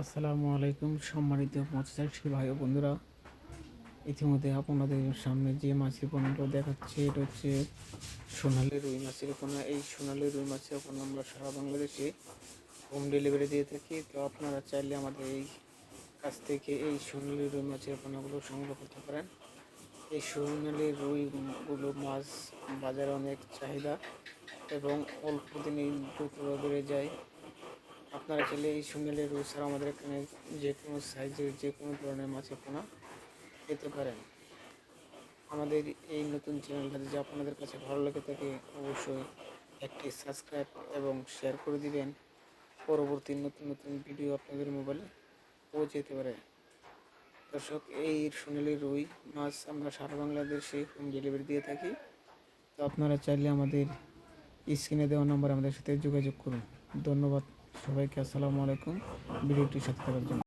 আসসালামু আলাইকুম সম্মানিত মৎস্যচাষী ভাই ও বন্ধুরা। ইতিমধ্যে আপনাদের সামনে যে মাছের পণ্যটা দেখাচ্ছে, এটা হচ্ছে সোনালি রুই মাছের পোনা এই সোনালি রুই মাছের পোনা আমরা সারা বাংলাদেশে হোম ডেলিভারি দিয়ে থাকি। তো আপনারা চাইলে আমাদের এই কাছ থেকে এই সোনালি রুই মাছের পোনাগুলো সংগ্রহ করতে পারেন। এই সোনালী রুইগুলো মাছ বাজারে অনেক চাহিদা এবং অল্প দিনেই দ্রুত বেড়ে যায়। আপনারা চাইলে এই সুন্দরের রুই ছাড়া আমাদের এখানে যে কোনো সাইজের যে কোনো ধরনের মাছের পোনা পেতে পারেন। আমাদের এই নতুন চ্যানেলটা যদি আপনাদের কাছে ভালো লাগে থাকে, অবশ্যই একটি সাবস্ক্রাইব এবং শেয়ার করে দিবেন। পরবর্তী নতুন নতুন ভিডিও আপনাদের মোবাইলে পৌঁছে যেতে পারে। দর্শক, এই সোনালি রুই মাছ আমরা সারা বাংলাদেশে হোম ডেলিভারি দিয়ে থাকি। তো আপনারা চাইলে আমাদের স্ক্রিনে দেওয়া নম্বর আমাদের সাথে যোগাযোগ করুন। ধন্যবাদ। সবাইকে আসসালামু আলাইকুম। ভিডিওটির সাথে থাকার জন্য